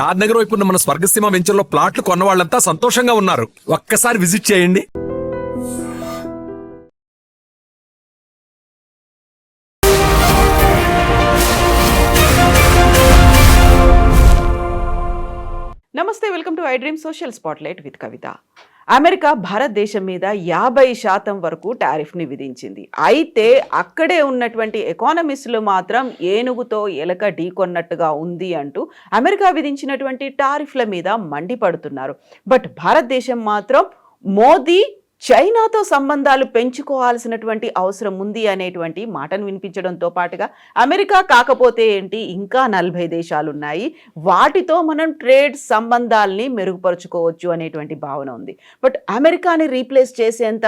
షాద్ నగర్ వైపు ఉన్న మన స్వర్గసీమ వెంచర్లో ప్లాట్లు కొన్న వాళ్ళంతా సంతోషంగా ఉన్నారు. ఒక్కసారి విజిట్ చేయండి. నమస్తే welcome to iDream social spotlight with Kavitha. America భారతదేశం మీద యాభై శాతం వరకు టారిఫ్ని విధించింది. అయితే అక్కడే ఉన్నటువంటి ఎకానమిస్టులు మాత్రం ఏనుగుతో ఎలక ఢీకొన్నట్టుగా ఉంది అంటూ అమెరికా విధించినటువంటి టారిఫ్ల మీద మండిపడుతున్నారు. బట్ భారతదేశం మాత్రం మోదీ చైనాతో సంబంధాలు పెంచుకోవాల్సినటువంటి అవసరం ఉంది అనేటువంటి మాటను వినిపించడంతో పాటుగా అమెరికా కాకపోతే ఏంటి? ఇంకా నలభై దేశాలు ఉన్నాయి వాటితో మనం ట్రేడ్ సంబంధాల్ని మెరుగుపరుచుకోవచ్చు అనేటువంటి భావన ఉంది. బట్ అమెరికాని రీప్లేస్ చేసేంత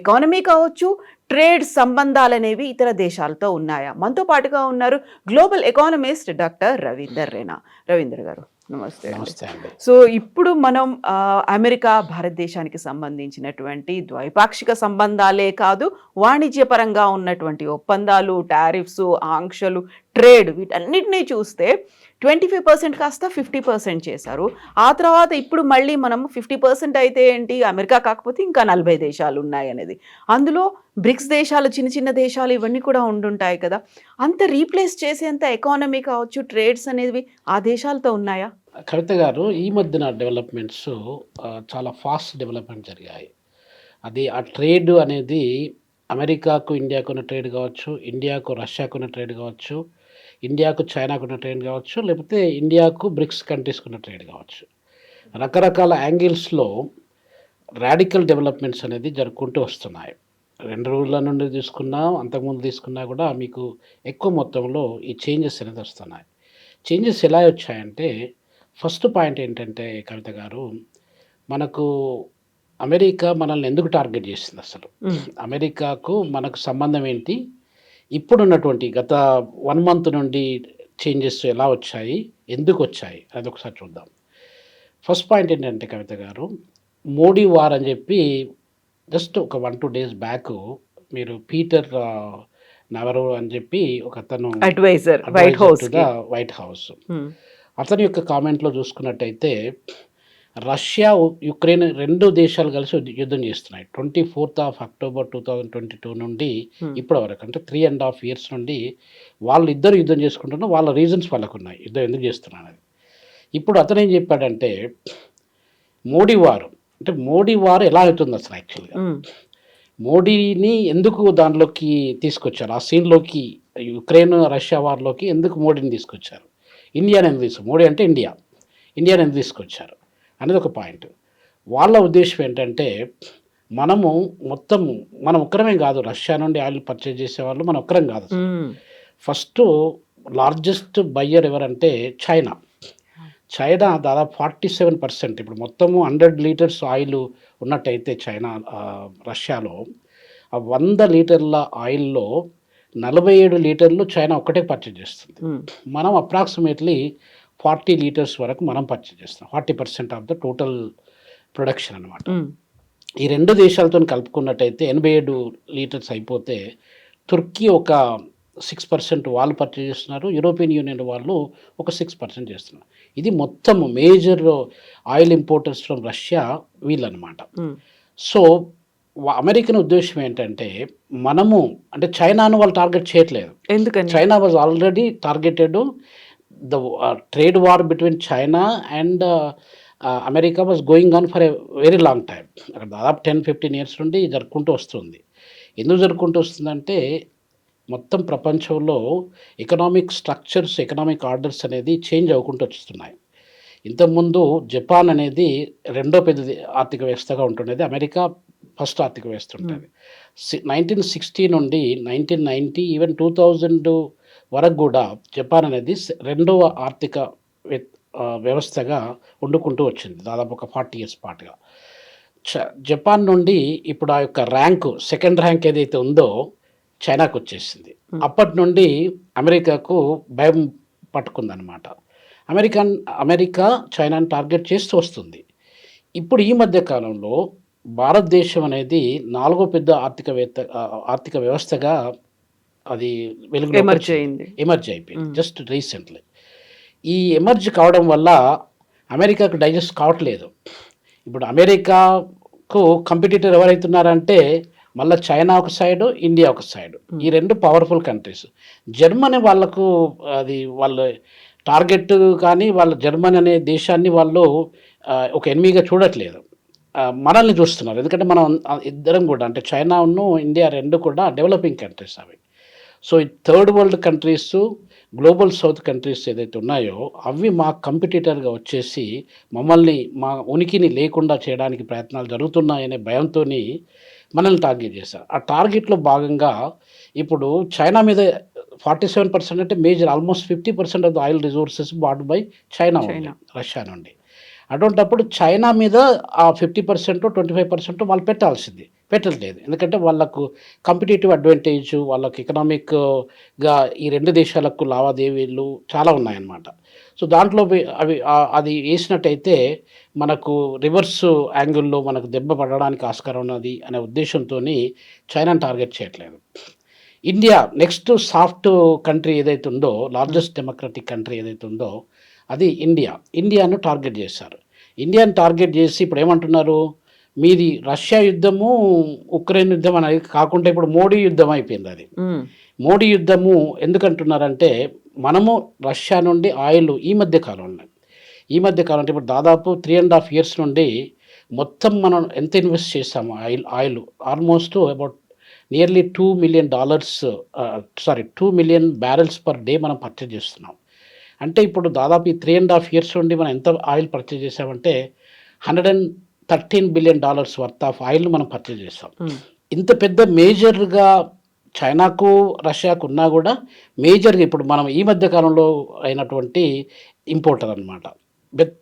ఎకానమీ కావచ్చు ట్రేడ్ సంబంధాలు అనేవి ఇతర దేశాలతో ఉన్నాయా? మనతో పాటుగా ఉన్నారు global economist doctor Ravinder Raina. Ravinder గారు. నమస్తే. నమస్తే సో ఇప్పుడు మనం అమెరికా భారతదేశానికి సంబంధించినటువంటి ద్వైపాక్షిక సంబంధాలే కాదు వాణిజ్యపరంగా ఉన్నటువంటి ఒప్పందాలు టారిఫ్స్ ఆంక్షలు ట్రేడ్ వీటన్నిటినీ చూస్తే ట్వంటీ ఫైవ్ పర్సెంట్ కాస్త ఫిఫ్టీ పర్సెంట్ చేశారు. ఆ తర్వాత ఇప్పుడు మళ్ళీ మనం ఫిఫ్టీ పర్సెంట్ అయితే ఏంటి? అమెరికా కాకపోతే ఇంకా నలభై దేశాలు ఉన్నాయి అనేది. అందులో బ్రిక్స్ దేశాలు చిన్న చిన్న దేశాలు ఇవన్నీ కూడా ఉండుంటాయి కదా. అంత రీప్లేస్ చేసేంత ఎకానమీ కావచ్చు ట్రేడ్స్ అనేవి ఆ దేశాలతో ఉన్నాయా? కవిత గారు ఈ మధ్యన డెవలప్మెంట్స్ చాలా ఫాస్ట్ డెవలప్మెంట్ జరిగాయి. అది ఆ ట్రేడ్ అనేది అమెరికాకు ఇండియాకు ఉన్న ట్రేడ్ కావచ్చు ఇండియాకు రష్యాకు ఉన్న ట్రేడ్ కావచ్చు ఇండియాకు చైనాకు ఉన్న ట్రేడ్ కావచ్చు లేకపోతే ఇండియాకు బ్రిక్స్ కంట్రీస్కి ఉన్న ట్రేడ్ కావచ్చు. రకరకాల యాంగిల్స్లో రాడికల్ డెవలప్మెంట్స్ అనేది జరుపుకుంటూ వస్తున్నాయి. రెండు రోజుల నుండి తీసుకున్నా అంతకుముందు తీసుకున్నా కూడా మీకు ఎక్కువ మొత్తంలో ఈ చేంజెస్ అనేది వస్తున్నాయి. చేంజెస్ ఎలా వచ్చాయంటే ఫస్ట్ పాయింట్ ఏంటంటే కవిత గారు మనకు అమెరికా మనల్ని ఎందుకు టార్గెట్ చేసింది అసలు? అమెరికాకు మనకు సంబంధం ఏంటి? ఇప్పుడున్నటువంటి గత వన్ మంత్ నుండి చేంజెస్ ఎలా వచ్చాయి? ఎందుకు వచ్చాయి? అది ఒకసారి చూద్దాం. ఫస్ట్ పాయింట్ ఏంటంటే కవిత గారు మోడీ వార్ అని చెప్పి జస్ట్ ఒక వన్ టూ డేస్ బ్యాక్ మీరు పీటర్ నవరు అని చెప్పి ఒక అతను advisor White House White House అతని యొక్క కామెంట్లో చూసుకున్నట్టయితే రష్యా యుక్రెయిన్ రెండు దేశాలు కలిసి యుద్ధ- చేస్తున్నాయి. Twenty fourth of October two thousand twenty two నుండి ఇప్పటి వరకు అంటే త్రీ అండ్ హాఫ్ ఇయర్స్ నుండి వాళ్ళు ఇద్దరు యుద్ధం చేసుకుంటున్నా వాళ్ళ రీజన్స్ వాళ్ళకు ఉన్నాయి. యుద్ధం ఎందుకు చేస్తున్నాను అది ఇప్పుడు అతను ఏం చెప్పాడంటే మోడీ వారు అంటే మోడీ వారు ఎలా అవుతుంది అసలు యాక్చువల్గా? మోడీని ఎందుకు దానిలోకి తీసుకొచ్చారు? ఆ సీన్లోకి యుక్రెయిన్ రష్యా వార్లోకి ఎందుకు మోడీని తీసుకొచ్చారు? ఇండియాని ఎందుకు తీసుకు మోడీ అంటే ఇండియా. ఇండియాని ఎందుకు తీసుకొచ్చారు? అనేది ఒక పాయింట్. వాళ్ళ ఉద్దేశం ఏంటంటే మనము మొత్తం మనం ఒక్కరమే కాదు. రష్యా నుండి ఆయిల్ పర్చేజ్ చేసేవాళ్ళు మనం ఒక్కరం కాదు. ఫస్ట్ లార్జెస్ట్ బయ్యర్ ఎవరంటే చైనా. చైనా దాదాపు ఫార్టీ సెవెన్ పర్సెంట్ ఇప్పుడు మొత్తము హండ్రెడ్ లీటర్స్ ఆయిల్ ఉన్నట్టయితే చైనా రష్యాలో ఆ వంద లీటర్ల ఆయిల్లో నలభై ఏడు లీటర్లు చైనా ఒక్కటే పర్చేజ్ చేస్తుంది. మనం అప్రాక్సిమేట్లీ ఫార్టీ లీటర్స్ వరకు మనం పర్చేజ్ చేస్తాం forty percent of the total production అనమాట ఈ రెండు దేశాలతో కలుపుకున్నట్టయితే ఎనభై ఏడు లీటర్స్ అయిపోతే తుర్కీ ఒక సిక్స్ పర్సెంట్ వాళ్ళు పర్చేజ్ చేస్తున్నారు. యూరోపియన్ యూనియన్ వాళ్ళు ఒక సిక్స్ పర్సెంట్ చేస్తున్నారు. ఇది మొత్తం major oil importers from Russia వీళ్ళనమాట so American ఉద్దేశం ఏంటంటే మనము అంటే చైనాను వాళ్ళు టార్గెట్ చేయట్లేదు. ఎందుకని? China was already targeted the trade war between China and America was going on for a very long time అక్కడ దాదాపు టెన్ ఫిఫ్టీన్ ఇయర్స్ నుండి జరుపుకుంటూ వస్తుంది. ఎందుకు జరుపుకుంటూ వస్తుందంటే మొత్తం ప్రపంచంలో ఎకనామిక్ స్ట్రక్చర్స్ ఎకనామిక్ ఆర్డర్స్ అనేది చేంజ్ అవ్వకుంటూ వస్తున్నాయి ఇంతకుముందు జపాన్ అనేది రెండో పెద్ద ఆర్థిక వ్యవస్థగా ఉంటుండేది. అమెరికా ఫస్ట్ ఆర్థిక వ్యవస్థ ఉంటుంది. నైన్టీన్ సిక్స్టీ నుండి nineteen ninety even two thousand వరకు కూడా జపాన్ అనేది రెండవ ఆర్థిక వ్యవస్థగా వండుకుంటూ వచ్చింది దాదాపు ఒక ఫార్టీ ఇయర్స్ పాటుగా. చ- జపాన్ నుండి ఇప్పుడు ఆ యొక్క ర్యాంకు సెకండ్ ర్యాంక్ ఏదైతే ఉందో చైనాకు వచ్చేసింది. అప్పటి నుండి అమెరికాకు భయం పట్టుకుందనమాట అమెరికన్ అమెరికా చైనాని టార్గెట్ చేస్తూ వస్తుంది. ఇప్పుడు ఈ మధ్య కాలంలో భారతదేశం అనేది నాలుగో పెద్ద ఆర్థికవేత్త ఆర్థిక వ్యవస్థగా అది వెలుగులోకి ఎమర్జ్. అయింది. ఎమర్జ్ అయిపోయింది. జస్ట్ రీసెంట్లీ ఈ ఎమర్జ్ కావడం వల్ల అమెరికాకు డైజెస్ట్ కావట్లేదు. ఇప్పుడు అమెరికాకు కంపిటీటర్ ఎవరైతున్నారంటే మళ్ళీ చైనా ఒక సైడ్ ఇండియా ఒక సైడ్ ఈ రెండు పవర్ఫుల్ కంట్రీస్ జర్మనీ వాళ్ళకు అది వాళ్ళ టార్గెట్ కానీ వాళ్ళ జర్మనీ అనే దేశాన్ని వాళ్ళు ఒక ఎనిమిగా చూడట్లేదు. మనల్ని చూస్తున్నారు. ఎందుకంటే మనం ఇద్దరం కూడా అంటే చైనా ఉన్ను ఇండియా రెండు కూడా డెవలపింగ్ కంట్రీస్ అవి. సో ఈ third world countries global south countries ఏదైతే ఉన్నాయో అవి మా కంపిటీటర్గా వచ్చేసి మమ్మల్ని మా ఉనికిని లేకుండా చేయడానికి ప్రయత్నాలు జరుగుతున్నాయనే భయంతో మనల్ని టార్గెట్ చేశారు ఆ టార్గెట్లో భాగంగా ఇప్పుడు చైనా మీద ఫార్టీ సెవెన్ పర్సెంట్ అంటే major almost fifty percent of the oil resources bought by China. Russia నుండి అటువంటప్పుడు చైనా మీద ఆ fifty percent twenty five percent వాళ్ళు పెట్టాల్సింది. పెట్టట్లేదు ఎందుకంటే వాళ్ళకు కాంపిటేటివ్ అడ్వాంటేజ్ వాళ్ళకు ఎకనామిక్గా ఈ రెండు దేశాలకు లావాదేవీలు చాలా ఉన్నాయన్నమాట. సో దాంట్లో అవి అది వేసినట్టయితే మనకు రివర్స్ యాంగిల్లో మనకు దెబ్బ పడడానికి ఆస్కారం ఉన్నది అనే ఉద్దేశంతో చైనాను టార్గెట్ చేయట్లేదు. ఇండియా నెక్స్ట్ సాఫ్ట్ కంట్రీ ఏదైతే ఉందో లార్జెస్ట్ డెమోక్రటిక్ కంట్రీ ఏదైతే ఉందో అది ఇండియా. ఇండియాను టార్గెట్ చేశారు. ఇండియాను టార్గెట్ చేసి ఇప్పుడు ఏమంటున్నారు మీది రష్యా యుద్ధము ఉక్రెయిన్ యుద్ధం అనేది కాకుండా ఇప్పుడు మోడీ యుద్ధం అయిపోయింది అది. మోడీ యుద్ధము ఎందుకంటున్నారంటే మనము రష్యా నుండి ఆయిల్ ఈ మధ్య కాలంలో ఈ మధ్య కాలం అంటే ఇప్పుడు దాదాపు త్రీ అండ్ హాఫ్ ఇయర్స్ నుండి మొత్తం మనం ఎంత ఇన్వెస్ట్ చేసాము oil oil almost about nearly two million dollars sorry two million barrels per day మనం పర్చేజ్ చేస్తున్నాం. అంటే ఇప్పుడు దాదాపు ఈ త్రీ అండ్ హాఫ్ ఇయర్స్ నుండి మనం ఎంత ఆయిల్ పర్చేజ్ చేసామంటే hundred and thirteen billion dollars worth of oil మనం పర్చేజ్ చేస్తాం ఉమ్, ఇంత పెద్ద మేజర్గా చైనాకు రష్యాకు ఉన్నా కూడా మేజర్గా ఇప్పుడు మనం ఈ మధ్య కాలంలో అయినటువంటి ఇంపోర్టర్ అనమాట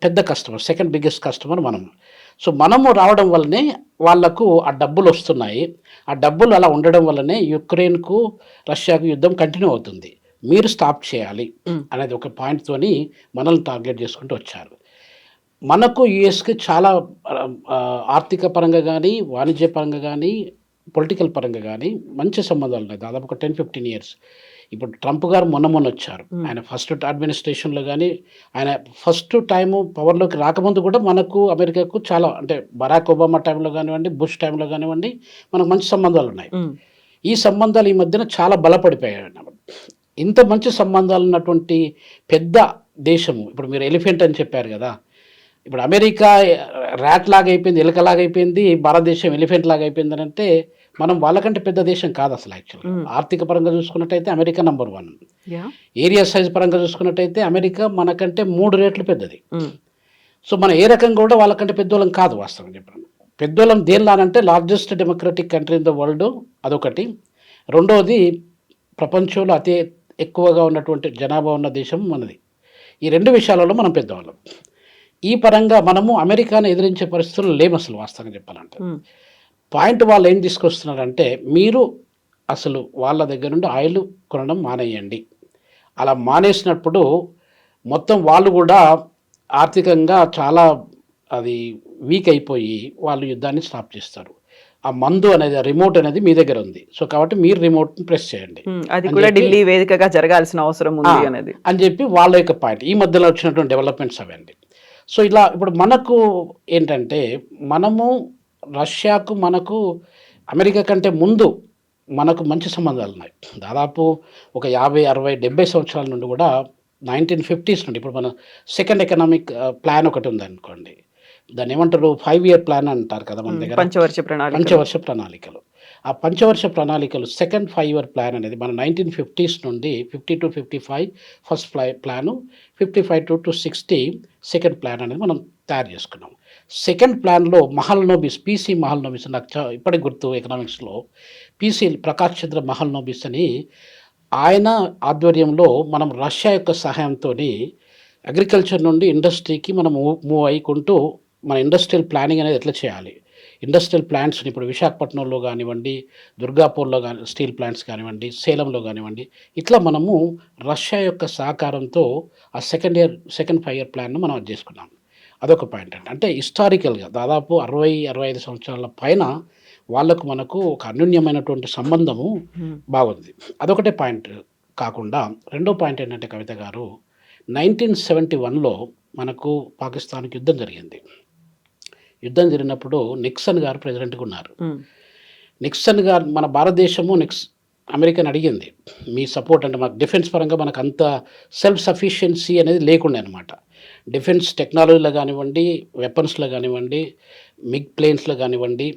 పెద్ద కస్టమర్ సెకండ్ బిగ్గెస్ట్ కస్టమర్ మనం సో మనము రావడం వల్లనే వాళ్ళకు ఆ డబ్బులు వస్తున్నాయి. ఆ డబ్బులు అలా ఉండడం వల్లనే యుక్రెయిన్కు రష్యాకు యుద్ధం కంటిన్యూ అవుతుంది. మీరు స్టాప్ చేయాలి. అనేది ఒక పాయింట్తోని మనల్ని టార్గెట్ చేసుకుంటూ వచ్చారు. మనకు యుఎస్కి చాలా ఆర్థిక పరంగా కానీ వాణిజ్య పరంగా కానీ పొలిటికల్ పరంగా కానీ మంచి సంబంధాలు ఉన్నాయి. దాదాపు ఒక టెన్ ఫిఫ్టీన్ ఇయర్స్ ఇప్పుడు ట్రంప్ గారు మొన్న మొన్న వచ్చారు. ఆయన ఫస్ట్ అడ్మినిస్ట్రేషన్లో కానీ ఆయన ఫస్ట్ టైము పవర్లోకి రాకముందు కూడా మనకు అమెరికాకు చాలా అంటే బరాక్ ఒబామా టైంలో కానివ్వండి బుష్ టైంలో కానివ్వండి మనకు మంచి సంబంధాలు ఉన్నాయి. ఈ సంబంధాలు ఈ మధ్యన చాలా బలపడిపోయాయి అన్నమాట. ఇంత మంచి సంబంధాలు ఉన్నటువంటి పెద్ద దేశము ఇప్పుడు మీరు ఎలిఫెంట్ అని చెప్పారు కదా. ఇప్పుడు అమెరికా ర్యాట్ లాగా అయిపోయింది ఎలుకలాగా అయిపోయింది భారతదేశం ఎలిఫెంట్ లాగా అయిపోయింది అని అంటే మనం వాళ్ళకంటే పెద్ద దేశం కాదు అసలు యాక్చువల్గా. ఆర్థిక పరంగా చూసుకున్నట్టయితే America number one. Area size పరంగా చూసుకున్నట్టయితే అమెరికా మనకంటే మూడు రేట్లు పెద్దది. సో మనం ఏ రకంగా కూడా వాళ్ళకంటే పెద్దోళ్ళం కాదు వాస్తవం చెప్పండి పెద్దోళ్ళం దేనిలానంటే largest democratic country in the world అదొకటి. రెండవది ప్రపంచంలో అతి ఎక్కువగా ఉన్నటువంటి జనాభా ఉన్న దేశం మనది. ఈ రెండు విషయాలలో మనం పెద్దవాళ్ళం. ఈ పరంగా మనము అమెరికాను ఎదిరించే పరిస్థితులు లేము అసలు వాస్తవంగా చెప్పాలంటే. పాయింట్ వాళ్ళు ఏం తీసుకొస్తున్నారంటే మీరు అసలు వాళ్ళ దగ్గర నుండి ఆయిల్ కొనడం మానేయండి. అలా మానేసినప్పుడు మొత్తం వాళ్ళు కూడా ఆర్థికంగా చాలా అది వీక్ అయిపోయి వాళ్ళు యుద్ధాన్ని స్టాప్ చేస్తారు. ఆ మందు అనేది రిమోట్ అనేది మీ దగ్గర ఉంది. సో కాబట్టి మీరు రిమోట్ని ప్రెస్ చేయండి. అది కూడా ఢిల్లీ వేదికగా జరగాల్సిన అవసరం ఉంది. అనేది. అని చెప్పి వాళ్ళ యొక్క పాయింట్. ఈ మధ్యలో వచ్చినటువంటి డెవలప్మెంట్స్ అవండి సో ఇలా ఇప్పుడు మనకు ఏంటంటే మనము రష్యాకు మనకు అమెరికా కంటే ముందు మనకు మంచి సంబంధాలు ఉన్నాయి. దాదాపు ఒక యాభై అరవై డెబ్బై సంవత్సరాల నుండి కూడా నైన్టీన్ ఫిఫ్టీస్ నుండి ఇప్పుడు మన సెకండ్ ఎకనామిక్ ప్లాన్ ఒకటి ఉంది అనుకోండి దాన్ని ఏమంటారు? ఫైవ్ ఇయర్ ప్లాన్ అంటారు కదా మన దగ్గర. పంచవర్ష ప్రణాళిక పంచవర్ష ప్రణాళికలు. ఆ పంచవర్ష ప్రణాళికలు సెకండ్ ఫైవ్ ఇయర్ ప్లాన్ అనేది మన నైన్టీన్ ఫిఫ్టీస్ నుండి fifty to fifty five first fly plan fifty five to to sixty second plan అనేది మనం తయారు చేసుకున్నాం. సెకండ్ ప్లాన్లో Mahalanobis PC Mahalanobis నాకు చా- ఇప్పటికి గుర్తు ఎకనామిక్స్లో పీసీ ప్రకాష్ చంద్ర మహల్ నోబిస్ అని ఆయన ఆధ్వర్యంలో మనం రష్యా యొక్క సహాయంతో అగ్రికల్చర్ నుండి ఇండస్ట్రీకి మనం మూవ్ అయ్యుకుంటూ మన ఇండస్ట్రియల్ ప్లానింగ్ అనేది ఎట్లా చేయాలి? ఇండస్ట్రియల్ ప్లాంట్స్ని ఇప్పుడు విశాఖపట్నంలో కానివ్వండి దుర్గాపూర్లో కానీ స్టీల్ ప్లాంట్స్ కానివ్వండి సేలంలో కానివ్వండి ఇట్లా మనము రష్యా యొక్క సహకారంతో ఆ second year second five year ప్లాన్ను మనం అది చేసుకున్నాం. అదొక పాయింట్ అండి. అంటే హిస్టారికల్గా దాదాపు అరవై అరవై ఐదు సంవత్సరాల పైన వాళ్ళకు మనకు ఒక అన్యోన్యమైనటువంటి సంబంధము బాగుంది. అదొకటే పాయింట్ కాకుండా రెండో పాయింట్ ఏంటంటే కవిత గారు నైన్టీన్ సెవెంటీ వన్లో మనకు పాకిస్తాన్కి యుద్ధం జరిగింది. యుద్ధం జరిగినప్పుడు నిక్సన్ గారు ప్రెసిడెంట్గా ఉన్నారు. నిక్సన్ గారు మన భారతదేశము నెక్స్ అమెరికాని అడిగింది. మీ సపోర్ట్ అంటే మాకు డిఫెన్స్ పరంగా మనకు అంత సెల్ఫ్ సఫిషియన్సీ అనేది లేకుండే అనమాట డిఫెన్స్ టెక్నాలజీలో కానివ్వండి వెపన్స్లో కానివ్వండి మిగ్ ప్లేన్స్లో కానివ్వండి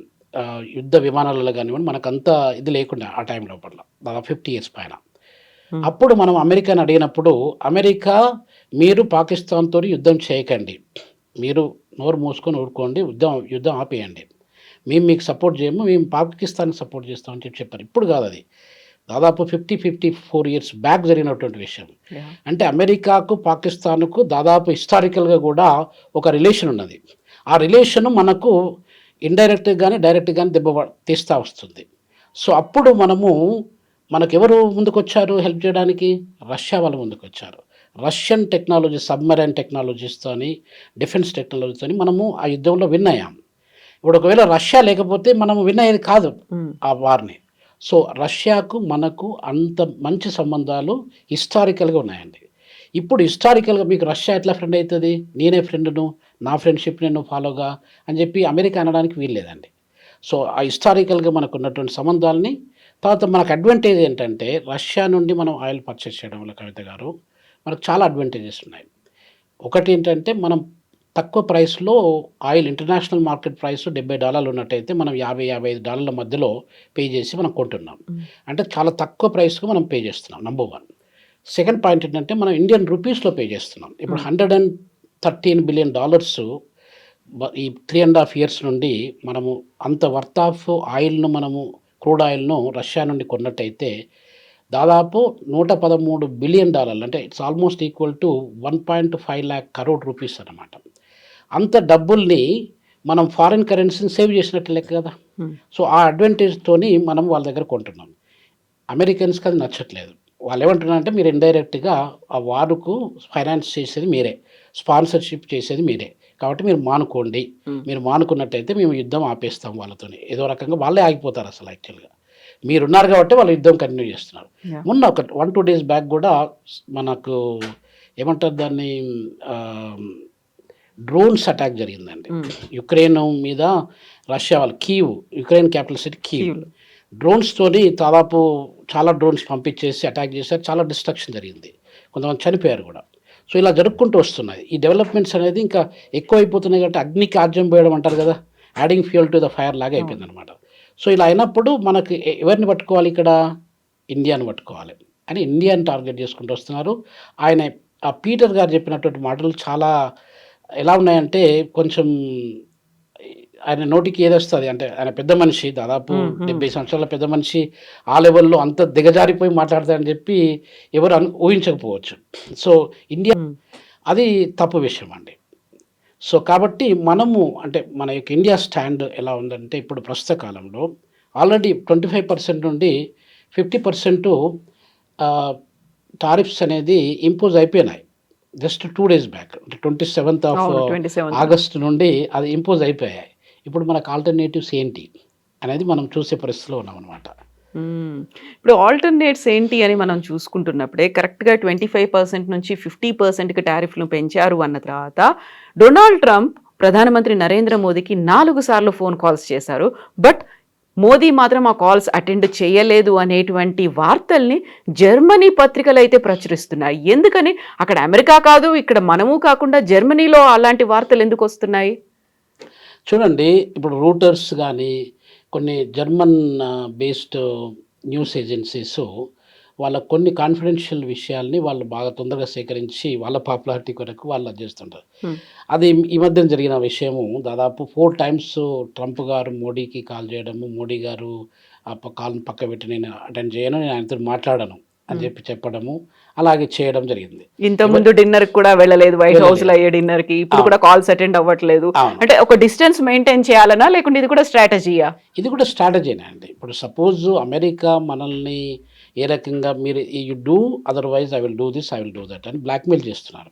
యుద్ధ విమానాలలో కానివ్వండి మనకు అంత ఇది లేకుండా ఆ టైం లోపల దాదాపు ఫిఫ్టీ ఇయర్స్ పైన. అప్పుడు మనం అమెరికాని అడిగినప్పుడు అమెరికా మీరు పాకిస్తాన్తో యుద్ధం చేయకండి. మీరు నోరు మూసుకొని ఊరుకోండి యుద్ధం యుద్ధం ఆపేయండి. మేము మీకు సపోర్ట్ చేయము మేము పాకిస్తాన్కి సపోర్ట్ చేస్తామని చెప్పి చెప్పారు. ఇప్పుడు కాదు అది. దాదాపు fifty fifty four years back జరిగినటువంటి విషయం. అంటే అమెరికాకు పాకిస్తాన్కు దాదాపు హిస్టారికల్గా కూడా ఒక రిలేషన్ ఉన్నది. ఆ రిలేషన్ మనకు ఇండైరెక్ట్గా కానీ డైరెక్ట్గా కానీ దెబ్బ తీస్తా వస్తుంది. సో అప్పుడు మనము మనకెవరు ముందుకొచ్చారు హెల్ప్ చేయడానికి? రష్యా వాళ్ళు ముందుకొచ్చారు. రష్యన్ టెక్నాలజీ సబ్మరైన్ టెక్నాలజీస్తోని డిఫెన్స్ టెక్నాలజీతోని మనము ఆ యుద్ధంలో విన్ అయ్యాం. ఇప్పుడు ఒకవేళ రష్యా లేకపోతే మనము విన్ అయ్యేది కాదు ఆ వార్ని. సో రష్యాకు మనకు అంత మంచి సంబంధాలు హిస్టారికల్గా ఉన్నాయండి. ఇప్పుడు హిస్టారికల్గా మీకు రష్యా ఎట్లా ఫ్రెండ్ అవుతుంది నేనే ఫ్రెండ్ను నా ఫ్రెండ్షిప్ నేను ఫాలోగా అని చెప్పి అమెరికా అనడానికి వీల్లేదండి సో ఆ హిస్టారికల్గా మనకు ఉన్నటువంటి సంబంధాలని తర్వాత మనకు అడ్వాంటేజ్ ఏంటంటే రష్యా నుండి మనం ఆయిల్ పర్చేస్ చేయడం వల్ల కవిత గారు మనకు చాలా అడ్వాంటేజెస్ ఉన్నాయి. ఒకటి ఏంటంటే మనం తక్కువ ప్రైస్లో ఆయిల్ ఇంటర్నేషనల్ మార్కెట్ ప్రైస్ డెబ్బై డాలర్లు ఉన్నట్టయితే మనం యాభై యాభై ఐదు డాలర్ల మధ్యలో పే చేసి మనం కొంటున్నాం. అంటే చాలా తక్కువ ప్రైస్కి మనం పే చేస్తున్నాం నంబర్ వన్ సెకండ్ పాయింట్ ఏంటంటే మనం ఇండియన్ రూపీస్లో పే చేస్తున్నాం. ఇప్పుడు hundred and thirteen billion dollars ఈ త్రీ అండ్ హాఫ్ ఇయర్స్ నుండి మనము అంత వర్త్ ఆఫ్ ఆయిల్ను మనము క్రూడ్ ఆయిల్ను రష్యా నుండి కొన్నట్టయితే దాదాపు నూట పదమూడు బిలియన్ డాలర్లు అంటే it's almost equal to one point five lakh crore rupees అనమాట అంత డబ్బుల్ని మనం ఫారిన్ కరెన్సీని సేవ్ చేసినట్టు లెక్క కదా. Hmm. సో ఆ అడ్వాంటేజ్తోని మనం వాళ్ళ దగ్గర కొంటున్నాం. అమెరికన్స్కి అది నచ్చట్లేదు. వాళ్ళు ఏమంటున్నారంటే మీరు ఇండైరెక్ట్గా ఆ వారుకు ఫైనాన్స్ చేసేది మీరే. స్పాన్సర్షిప్ చేసేది మీరే. కాబట్టి మీరు మానుకోండి. Hmm. మీరు మానుకున్నట్టయితే మేము యుద్ధం ఆపేస్తాం వాళ్ళతోని. ఏదో రకంగా వాళ్ళే ఆగిపోతారు అసలు యాక్చువల్గా మీరున్నారు కాబట్టి వాళ్ళు యుద్ధం కంటిన్యూ చేస్తున్నారు. మొన్న ఒక వన్ టూ డేస్ బ్యాక్ కూడా మనకు ఏమంటారు దాన్ని డ్రోన్స్ అటాక్ జరిగిందండి. యుక్రెయిన్ మీద రష్యా వాళ్ళు Kyiv Ukraine capital city Kyiv. డ్రోన్స్తోని దాదాపు చాలా డ్రోన్స్ పంపించేసి అటాక్ చేశారు. చాలా డిస్ట్రక్షన్ జరిగింది. కొంతమంది చనిపోయారు కూడా. సో ఇలా జరుపుకుంటూ వస్తున్నాయి. ఈ డెవలప్మెంట్స్ అనేది ఇంకా ఎక్కువ అయిపోతున్నాయి కాబట్టి అగ్నికి ఆజ్యం పోయడం అంటారు కదా adding fuel to the fire లాగా అయిపోయింది అనమాట సో ఇలా అయినప్పుడు మనకి ఎవరిని పట్టుకోవాలి ఇక్కడ? ఇండియాని పట్టుకోవాలి. అని ఇండియాని టార్గెట్ చేసుకుంటూ వస్తున్నారు. ఆయన ఆ పీటర్ గారు చెప్పినటువంటి మాటలు చాలా ఎలా ఉన్నాయంటే కొంచెం ఆయన నోటికి ఏదొస్తుంది అంటే ఆయన పెద్ద మనిషి దాదాపు. డెబ్బై సంవత్సరాల పెద్ద మనిషి ఆ లెవెల్లో అంత దిగజారిపోయి మాట్లాడతారని చెప్పి ఎవరు అను ఊహించకపోవచ్చు. సో ఇండియా అది తప్పు విషయం అండి సో కాబట్టి మనము అంటే మన యొక్క ఇండియా స్టాండ్ ఎలా ఉందంటే ఇప్పుడు ప్రస్తుత కాలంలో ఆల్రెడీ ట్వంటీ ఫైవ్ పర్సెంట్ నుండి ఫిఫ్టీ పర్సెంట్ టారిఫ్స్ అనేది ఇంపోజ్ అయిపోయినాయి జస్ట్ టూ డేస్ బ్యాక్ అంటే ట్వంటీ సెవెంత్ ఆఫ్ అవును, 27th. ఆగస్ట్ నుండి అది ఇంపోజ్ అయిపోయాయి ఇప్పుడు మనకు ఆల్టర్నేటివ్స్ ఏంటి అనేది మనం చూసే పరిస్థితిలో ఉన్నాం అనమాట. ఇప్పుడు ఆల్టర్నేట్స్ ఏంటి అని మనం చూసుకుంటున్నప్పుడే కరెక్ట్గా ట్వంటీ ఫైవ్ పర్సెంట్ నుంచి ఫిఫ్టీ పర్సెంట్కి టారిఫ్లు పెంచారు అన్న తర్వాత డొనాల్డ్ ట్రంప్ ప్రధానమంత్రి నరేంద్ర మోదీకి నాలుగు సార్లు ఫోన్ కాల్స్ చేశారు. బట్ మోదీ మాత్రం ఆ కాల్స్ అటెండ్ చేయలేదు అనేటువంటి వార్తల్ని జర్మనీ పత్రికలు అయితే ప్రచురిస్తున్నాయి. ఎందుకని? అక్కడ అమెరికా కాదు ఇక్కడ మనము కాకుండా జర్మనీలో అలాంటి వార్తలు ఎందుకు వస్తున్నాయి? చూడండి ఇప్పుడు రూటర్స్ కానీ కొన్ని జర్మన్ బేస్డ్ న్యూస్ ఏజెన్సీస్ వాళ్ళ కొన్ని కాన్ఫిడెన్షియల్ విషయాల్ని వాళ్ళు బాగా తొందరగా సేకరించి వాళ్ళ పాపులారిటీ కొరకు వాళ్ళు అది చేస్తుంటారు. అది ఈ మధ్యన జరిగిన విషయము. దాదాపు ఫోర్ టైమ్స్ ట్రంప్ గారు మోడీకి కాల్ చేయడము మోడీ గారు ఆ కాల్ని పక్క పెట్టి నేను అటెండ్ చేయను నేను ఆయనతో మాట్లాడను. అని చెప్పి చెప్పడము అలాగే చేయడం జరిగింది. ఇంత ముందు డిన్నర్ కూడా వెళ్ళలేదు వైట్ హౌస్లో అయ్యే డిన్నర్కి ఇప్పుడు. కూడా కాల్స్ అటెండ్ అవ్వట్లేదు. అంటే ఒక డిస్టెన్స్ మెయింటైన్ చేయాలనా లేకుంటే ఇది కూడా స్ట్రాటజీయా ఇది కూడా స్ట్రాటజీనే అండి. ఇప్పుడు సపోజ్ అమెరికా మనల్ని ఏ రకంగా మీరు you do otherwise I will do this I will do that అని బ్లాక్మెయిల్ చేస్తున్నారు.